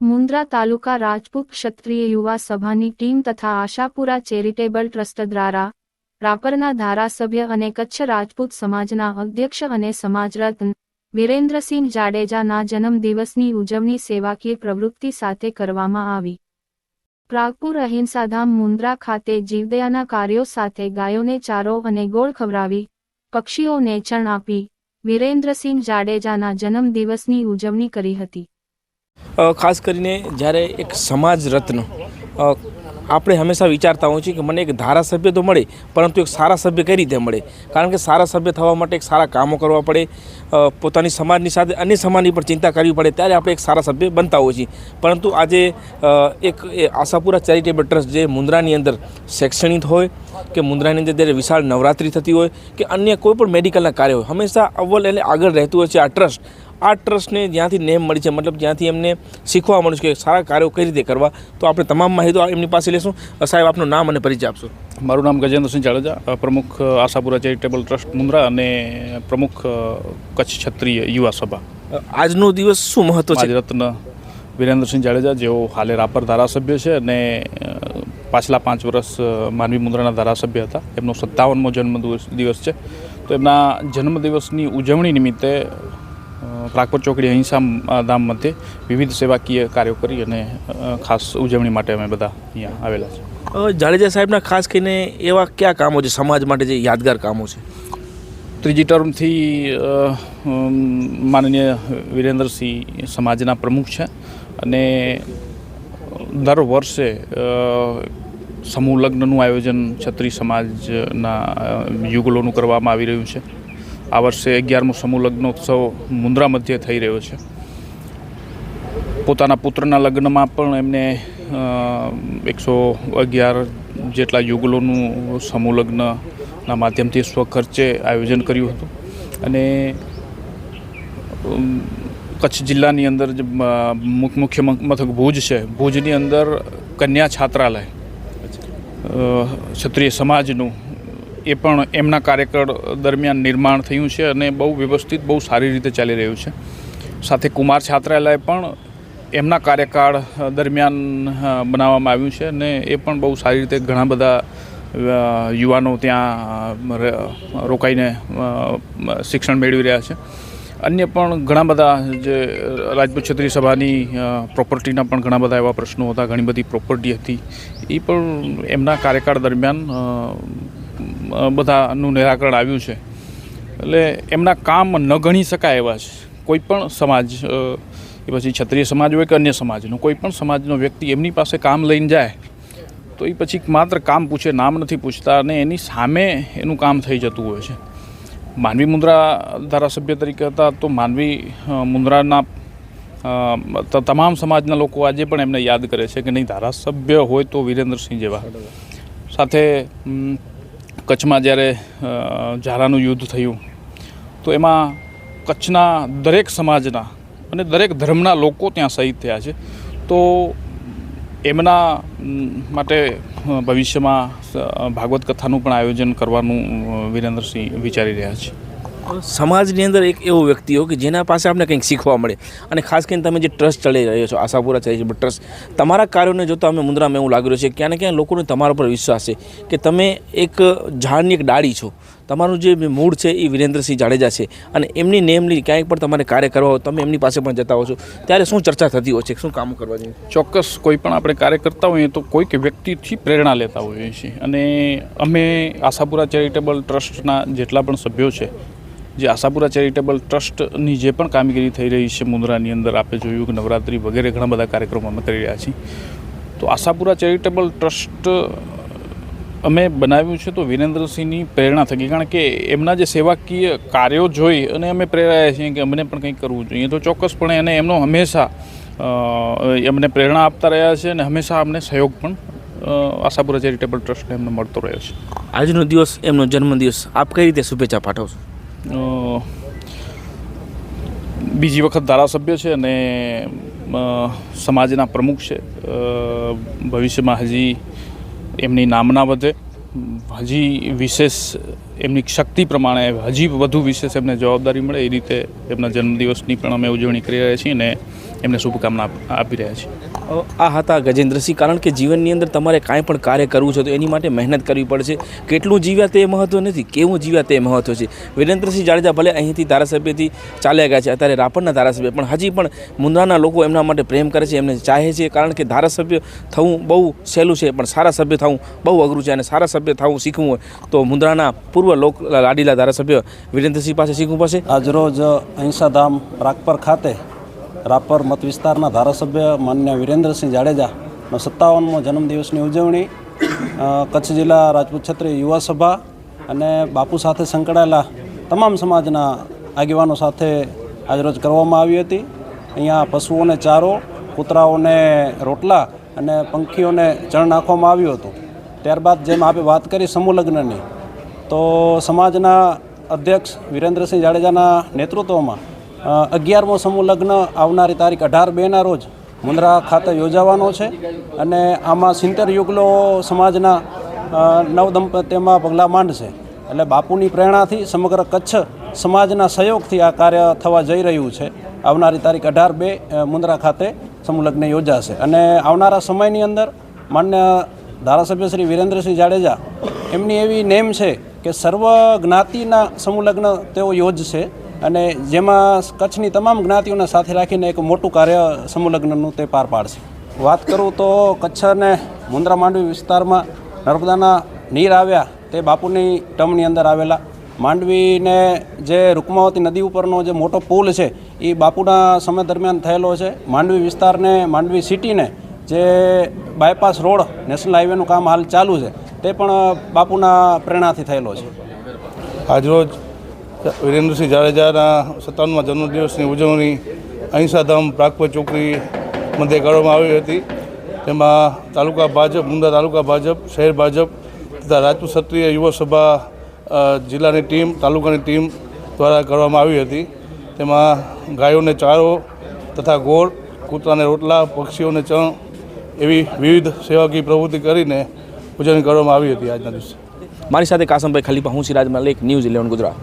મુન્દ્રા તાલુકા રાજપૂત ક્ષત્રિય યુવા સભાની ટીમ તથા આશાપુરા ચેરિટેબલ ટ્રસ્ટ દ્વારા રાપરના ધારાસભ્ય અને કચ્છ રાજપૂત સમાજના અધ્યક્ષ અને સમાજરત્ન વિરેન્દ્રસિંહ જાડેજાના જન્મદિવસની ઉજવણી સેવાકીય પ્રવૃત્તિ સાથે કરવામાં આવી. પ્રાગપુર અહિંસાધામ મુન્દ્રા ખાતે જીવદયાના કાર્યો સાથે ગાયોને ચારો અને ગોળ ખવડાવી, પક્ષીઓને ચણ આપી, વિરેન્દ્રસિંહ જાડેજાના જન્મદિવસની ઉજવણી કરી હતી. ખાસ કરીને જ્યારે એક સમાજ રત્ન આપણે હંમેશા વિચારતા હોઈએ છીએ કે મને એક ધારાસભ્ય તો મળે, પરંતુ એક સારા સભ્ય કઈ રીતે મળે? કારણ કે સારા સભ્ય થવા માટે એક સારા કામો કરવા પડે પોતાની સમાજની સાથે અન્ય સમાજની પણ ચિંતા કરવી પડે, ત્યારે આપણે એક સારા સભ્ય બનતા હોઈએ છીએ. પરંતુ આજે એક આશાપુરા ચેરિટેબલ ટ્રસ્ટ જે મુન્દ્રાની અંદર શૈક્ષણિક હોય કે મુન્દ્રાની અંદર જ્યારે વિશાળ નવરાત્રિ થતી હોય કે અન્ય કોઈ પણ મેડિકલના કાર્ય હોય, હંમેશા અવ્વલ એટલે આગળ રહેતું હોય છે આ ટ્રસ્ટ. આ ટ્રસ્ટને જ્યાંથી નેમ મળી છે મતલબ જ્યાંથી એમને શીખવા મળ્યું છે કે સારા કાર્યો કઈ રીતે કરવા તો આપણે તમામ માહિતી એમની પાસે લેશું. સાહેબ આપનું નામ અને પરિચય આપશો. મારું નામ ગજેન્દ્રસિંહ જાડેજા પ્રમુખ આશાપુરા ચેરિટેબલ ટ્રસ્ટ મુન્દ્રા અને પ્રમુખ કચ્છ ક્ષત્રિય યુવા સભા. આજનો દિવસ શું મહત્વ છે? રત્ન વિરેન્દ્રસિંહ જાડેજા જેઓ હાલે રાપર ધારાસભ્ય છે અને પાછલા પાંચ વર્ષ માનવી મુન્દ્રાના ધારાસભ્ય હતા. એમનો સત્તાવનમો જન્મ દિવસ- છે. તો એમના જન્મદિવસની ઉજવણી નિમિત્તે પ્રાગપર ચોકડી અહિંસા ધામ મધ્યે વિવિધ સેવાકીય કાર્યો કરી અને ખાસ ઉજવણી માટે અમે બધા અહીંયા આવેલા છે. જાડેજા સાહેબના ખાસ કરીને એવા કયા કામો છે? સમાજ માટે જે યાદગાર કામો છે? ત્રીજી ટર્મથી માનનીય વિરેન્દ્રસિંહ સમાજના પ્રમુખ છે અને દર વર્ષે સમૂહ લગ્નનું આયોજન છત્રી સમાજના યુગલોનું કરવામાં આવી રહ્યું છે. આ વર્ષે અગિયારમો સમૂહ લગ્નોત્સવ મુન્દ્રા મધ્યે થઈ રહ્યો છે. પોતાના પુત્રના લગ્નમાં પણ એમને એકસો અગિયાર જેટલા યુગલોનું સમૂહ લગ્નના માધ્યમથી સ્વખર્ચે આયોજન કર્યું હતું. અને કચ્છ જિલ્લાની અંદર જે મુખ- મુખ્ય મથક ભુજ છે. ભુજની અંદર કન્યા છાત્રાલય ક્ષત્રિય સમાજનું એ પણ એમના કાર્યકાળ દરમિયાન નિર્માણ થયું છે અને બહુ વ્યવસ્થિત, બહુ સારી રીતે ચાલી રહ્યું છે. સાથે કુમાર છાત્રાલય પણ એમના કાર્યકાળ દરમિયાન બનાવવામાં આવ્યું છે અને એ પણ બહુ સારી રીતે ઘણા બધા યુવાનો ત્યાં રોકાઈને શિક્ષણ મેળવી રહ્યા છે. અન્ય પણ ઘણા બધા જે રાજપૂત ક્ષત્રિય સભાની પ્રોપર્ટીના પણ ઘણા બધા એવા પ્રશ્નો હતા. ઘણી બધી પ્રોપર્ટી હતી. એ પણ એમના કાર્યકાળ દરમિયાન બધાનું નિરાકરણ આવ્યું છે. એટલે એમના કામ ન ગણી શકાય એવા છે. કોઈ પણ સમાજ એ પછી ક્ષત્રિય સમાજ હોય કે અન્ય સમાજનો, કોઈ પણ સમાજનો વ્યક્તિ એમની પાસે કામ લઈને જાય, તો એ પછી માત્ર કામ પૂછે, નામ નથી પૂછતા અને એની સામે એનું કામ થઈ જતું હોય છે. માનવી મુદ્રા ધારાસભ્ય તરીકે હતા તો માનવી ત- તમામ સમાજના લોકો આજે પણ એમને યાદ કરે છે કે નહીં, ધારાસભ્ય હોય તો વિરેન્દ્રસિંહ જેવા. સાથે કચ્છમાં જ્યારે ઝારાનું યુદ્ધ થયું, તો એમાં કચ્છના દરેક સમાજના અને દરેક ધર્મના લોકો ત્યાં શહીદ થયા છે. તો એમના માટે ભવિષ્યમાં ભાગવત કથાનું પણ આયોજન કરવાનું વિરેન્દ્રસિંહ વિચારી રહ્યા છે. સમાજની અંદર એક એવો વ્યક્તિ હો કે જેના પાસે આપણે કંઈક શીખવા મળે. અને ખાસ કરીને તમે જે ટ્રસ્ટ ચલાવી રહ્યો છો, આશાપુરા ચેરિટેબલ ટ્રસ્ટ, તમારા કાર્યોને જોતા અમે મુન્દ્રામાં એવું લાગી રહ્યું છે ક્યાં ને ક્યાં લોકોને તમારા પર વિશ્વાસ છે કે તમે એક ઝાડની એક ડાળી છો. તમારું જે મૂળ છે એ વિરેન્દ્રસિંહ જાડેજા છે અને એમની નેમની ક્યાંય પણ તમારે કાર્ય કરવા હોય, તમે એમની પાસે પણ જતા હો છો. ત્યારે શું ચર્ચા થતી હોય છે? શું કામો કરવા જોઈએ ચોક્કસ કોઈ પણ આપણે કાર્ય કરતા હોઈએ તો કોઈક વ્યક્તિથી પ્રેરણા લેતા હોઈએ છીએ. અને અમે આશાપુરા ચેરિટેબલ ટ્રસ્ટના જેટલા પણ સભ્યો છે જે આશાપુરા ચેરિટેબલ ટ્રસ્ટની જે પણ કામગીરી થઈ રહી છે મુન્દ્રાની અંદર આપણે જોયું કે નવરાત્રિ વગેરે ઘણા બધા કાર્યક્રમો અમે કરી રહ્યા છીએ. તો આશાપુરા ચેરિટેબલ ટ્રસ્ટ, અમે બનાવ્યું છે તો વિરેન્દ્રસિંહની પ્રેરણા થકી. કારણ કે એમના જે સેવાકીય કાર્યો જોઈ અને અમે પ્રેરાયા છીએ કે અમને પણ કંઈક કરવું જોઈએ. તો ચોક્કસપણે એને એમનો હંમેશા અમને પ્રેરણા આપતા રહ્યા છે અને હંમેશા અમને સહયોગ પણ આશાપુરા ચેરિટેબલ ટ્રસ્ટને એમને મળતો રહ્યો છે. આજનો દિવસ, એમનો જન્મદિવસ, આપ કઈ રીતે શુભેચ્છા પાઠવશો બીજી વખત ધારાસભ્ય છે અને સમાજના પ્રમુખ છે. ભવિષ્યમાં હજી એમની નામના વધે. હજી વિશેષ એમની શક્તિ પ્રમાણે, હજી વધુ વિશેષ એમને જવાબદારી મળે એ રીતે એમના જન્મદિવસની પણ અમે ઉજવણી કરી રહ્યા છીએ અને એમને શુભકામના આપી રહ્યા છીએ. આ હતા ગજેન્દ્રસિંહ. કારણ કે જીવનની અંદર તમારે કાંઈ પણ કાર્ય કરવું છે તો એની માટે મહેનત કરવી પડશે. કેટલું જીવ્યા તે મહત્વ નથી, કેવું જીવ્યા તે મહત્વ છે? વિરેન્દ્રસિંહ જાડેજા ભલે અહીંથી ધારાસભ્યથી ચાલ્યા ગયા છે, અત્યારે રાપરના ધારાસભ્ય, પણ હજી પણ મુંદ્રાના લોકો એમના માટે પ્રેમ કરે છે, એમને ચાહે છે. કારણ કે ધારાસભ્ય થવું બહુ સહેલું છે, પણ સારા સભ્ય થવું બહુ અઘરું છે અને સારા સભ્ય થવું શીખવું હોય, તો મુંદ્રાના પૂર્વ લોક લાડીલા ધારાસભ્ય વિરેન્દ્રસિંહ પાસે શીખવું પડશે? આજરોજ અહિંસાધામ રાગપર ખાતે રાપર મત વિસ્તારના ધારાસભ્ય માન્ય વિરેન્દ્રસિંહ જાડેજાનો સત્તાવનમો જન્મદિવસની ઉજવણી કચ્છ જિલ્લા રાજપૂત ક્ષત્રિય યુવા સભા અને બાપુ સાથે સંકળાયેલા તમામ સમાજના આગેવાનો સાથે આજરોજ કરવામાં આવી હતી. અહીંયા પશુઓને ચારો, કૂતરાઓને રોટલા અને પંખીઓને ચણ નાખવામાં આવ્યું હતું. ત્યારબાદ જેમ આપે વાત કરી સમૂહ લગ્નની તો સમાજના અધ્યક્ષ વિરેન્દ્રસિંહ જાડેજાના નેતૃત્વમાં અગિયારમો સમૂહ લગ્ન આવનારી તારીખ અઢાર બેના રોજ મુન્દ્રા ખાતે યોજાવાનો છે અને આમાં સિત્તેર યુગલો સમાજના નવ દંપતીમાં પગલાં માંડશે. એટલે બાપુની પ્રેરણાથી સમગ્ર કચ્છ સમાજના સહયોગથી આ કાર્ય થવા જઈ રહ્યું છે. આવનારી તારીખ અઢાર બે મુન્દ્રા ખાતે સમૂહ લગ્ન યોજાશે. અને આવનારા સમયની અંદર માન્ય ધારાસભ્ય શ્રી વિરેન્દ્રસિંહ જાડેજા, એમની એવી નેમ છે કે સર્વ જ્ઞાતિના સમૂહલગ્ન તેઓ યોજશે અને જેમાં કચ્છની તમામ જ્ઞાતિઓને સાથે રાખીને એક મોટું કાર્ય સમૂહલગ્નનું તે પાર પાડશે. વાત કરું તો કચ્છ અને મુન્દ્રા માંડવી વિસ્તારમાં નર્મદાના નીર આવ્યા, તે બાપુની ટર્મની અંદર આવેલા. માંડવીને જે રૂકમાવતી નદી ઉપરનો જે મોટો પુલ છે એ બાપુના સમય દરમિયાન થયેલો છે. માંડવી વિસ્તારને, માંડવી સિટીને જે બાયપાસ રોડ નેશનલ હાઈવેનું કામ હાલ ચાલુ છે, તે પણ બાપુના પ્રેરણાથી થયેલો છે. આજરોજ વિરેન્દ્રસિંહ જાડેજાના સત્તાવનમાં જન્મદિવસની ઉજવણી અહિંસાધામ પ્રાગપર ચોકડી મધ્યે કરવામાં આવી હતી. તેમાં તાલુકા ભાજપ મુંદા તાલુકા ભાજપ, શહેર ભાજપ તથા રાજપૂત ક્ષત્રિય યુવા સભા જિલ્લાની ટીમ, તાલુકાની ટીમ દ્વારા કરવામાં આવી હતી. તેમાં ગાયોને ચારો તથા ગોળ, કૂતરાને રોટલા, પક્ષીઓને ચણ એવી વિવિધ સેવાકીય પ્રવૃત્તિ કરીને પૂજન કરવામાં આવી હતી આજના દિવસે. મારી સાથે કાસમભાઈ ખલીફા, હું સિરાજ મલિક ન્યૂઝ ઇલેવન ગુજરાત.